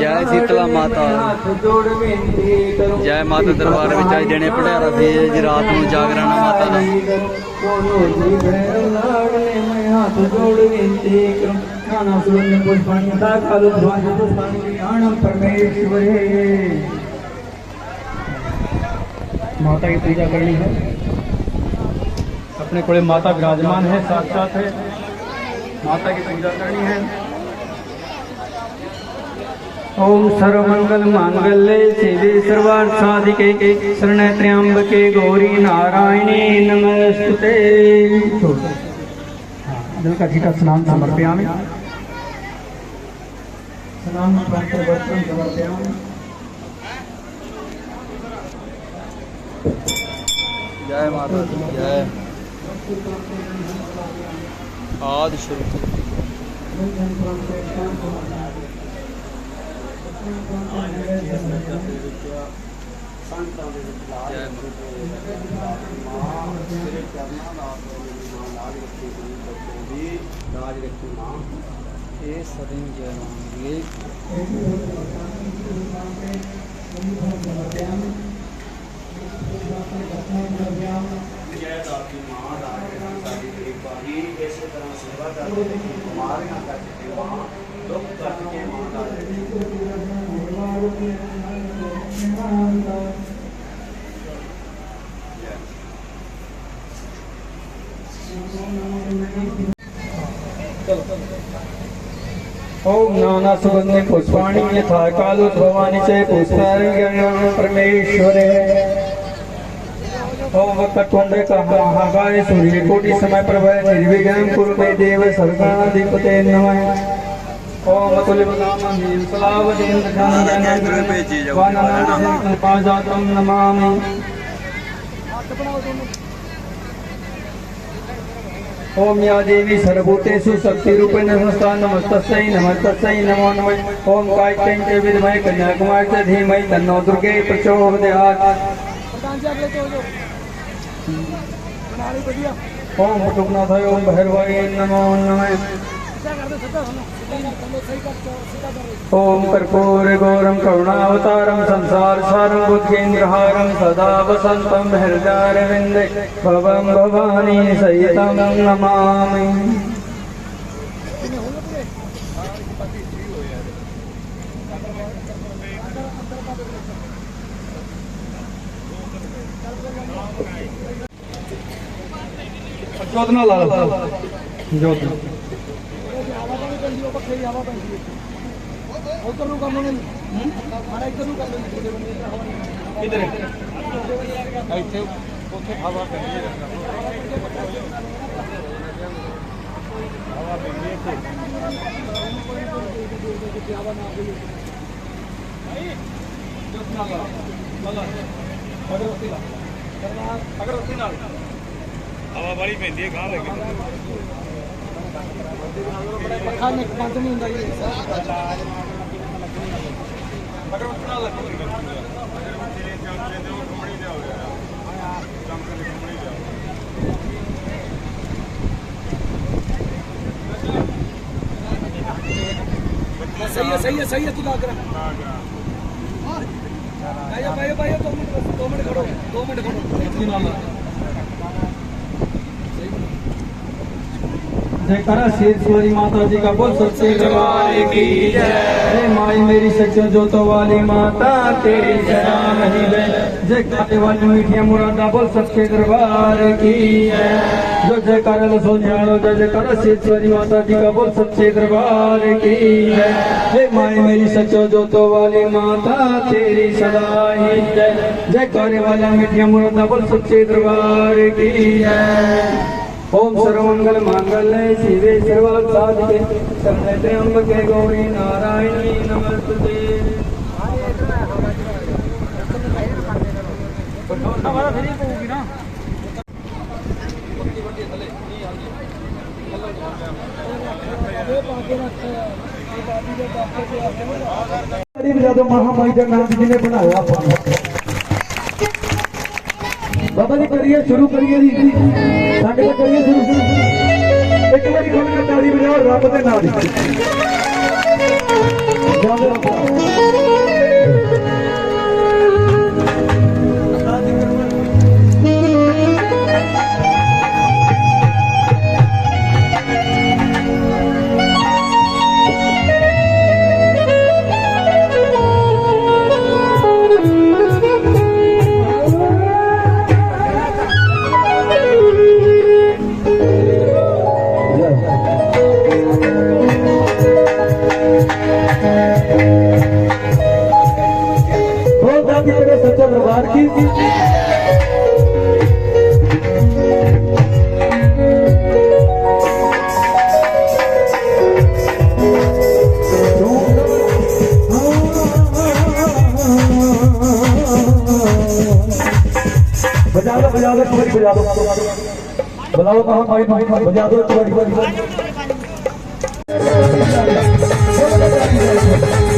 ਜੈ ਸੀਤਲਾ ਮਾਤਾ ਜੈ ਮਾਤਾ ਦਰਬਾਰ ਵਿੱਚ ਅੱਜ ਦਿਨੇ ਪੜਿਆਰਾ ਸੀ ਜੀ ਰਾਤ ਨੂੰ ਜਾਗਰਣ ਆ ਮਾਤਾ ਦਾ माता की पूजा करनी है अपने कोले माता विराजमान है साक्षात है माता की पूजा करनी है ओम सर्वमंगल मांगल्ये शिवे सर्वार्थ साधिके शरण त्र्यंबके गौरी नारायणी नमस्ते हाँ, दिल का जीता स्नान समर्पयामि। स्नान समर्पयामि राज रखी माँ ये सदन जयराम जय दादी माँ राजनाथ साडी देखभाली इसे तरह सेवा करते हमारे यहाँ करते माँ दुख करके माँ दादी ओम नाना सुगंधि पुष्पाणि यथा कालो भवानी च पुष्पाणि परमेश्वरे। ओम वक्रतुंड महाकाय सूर्य कोटि समय प्रभय निर्विघ्नं कुरु मे देव सर्वाधिपते नमः। ओम ओम या देवी सर्वभूतेषु शक्तिरूपेण संस्था नमस्तस्यै नमस्तस्यै नमो नमः। ओम विद्महे कन्याकुमारी च धीमहि तन्नो दुर्गे प्रचोदयात्। ओम ओम भैरवाय नमो नमः। कर्पूर गौरम करुणावतारम संसार सारम बुद्धेन्द्रहारम सदा वसंतम हृदयारविंदे भवम भवानी सहितम नमामि। जोत ਇੱਥੇ ਹੀ ਆਵਾ ਪੈਂਦੀ ਇੱਥੇ। ਉਧਰ ਨੂੰ ਕੰਮ ਨਹੀਂ। ਮਾੜਾ ਇੱਧਰ ਨੂੰ ਕੰਮ ਨਹੀਂ। ਕਿਧਰ ਇੱਥੇ ਉੱਥੇ ਹਵਾ ਪੈਂਦੀ ਹੈ। ਹਵਾ ਪੈਂਦੀ ਹੈ ਇੱਥੇ। ਹਵਾ ਨਾ ਆਵੇ ਭਾਈ ਜਸ ਨਾਲ ਬੱਲਾ ਅਗਰ ਉੱਤੇ ਨਾਲ ਅਗਰ ਉੱਤੇ ਨਾਲ ਹਵਾ ਵਾਲੀ ਪੈਂਦੀ ਹੈ ਗਾਂ ਲੱਗੀ ਪੱਖਾ ਨਿਕ ਬੰਦ ਨਹੀਂ ਹੁੰਦਾ ਜੀ ਅਗਰਬੱਤੀ ਨਾਲ ਲੱਗੀ ਅਗਰਬੱਤੀ ਦੇ ਚਾਂਦੇ ਦੇ ਉਹ ਕੰਪਨੀ ਦੇ ਹੋ ਗਿਆ ਚਮਕ ਦੀ ਕੰਪਨੀ ਦੇ सही है सही है सही है तू लग रहा भाई भाई भाई दो मिनट दो मिनट खड़ो दो मिनट खड़ो जयकारा शेरश्वरी माता जी का बोल दरबार की जय। माई मेरी सच्चो जोतो वाली माता, तेरी शरा नहीं बे जय खाते वाली मीठिया मुरादा बोल सच्चे दरबार की जय। जो जयकारा लसो न्यालो जय जयकारा शेरश्वरी माता जी का बोल सच्चे दरबार की जय। हे माई मेरी सच्चो जोतो वाली माता, तेरी सदा ही। जय जय करे वाला मीठिया मुरादा बोल सच्चे दरबार की जय। ओम सर्वमंगल मांगल्य शिवे सर्वार्थसाधिके शरणते अंबके गौरी नारायणी नमस्ते यादव महामाई जगन्नाथ जी ने बनाया ਬਾਬਾ ਜੀ ਕਰੀਏ ਸ਼ੁਰੂ ਕਰੀਏ ਜੀ। ਸਾਡੇ ਨਾਲ ਕਰੀਏ ਸ਼ੁਰੂ ਇੱਕ ਵਾਰੀ ਖੋਲ ਕੇ ਤਾੜੀ ਵਜਾਓ ਰੱਬ ਦੇ ਨਾਮ ਦੀ बोल बजा दो बजा दो तुम्हारी बजा दो बुलाओ कहाँ भाई भाई भाई बजा दो तुम्हारी बजा दो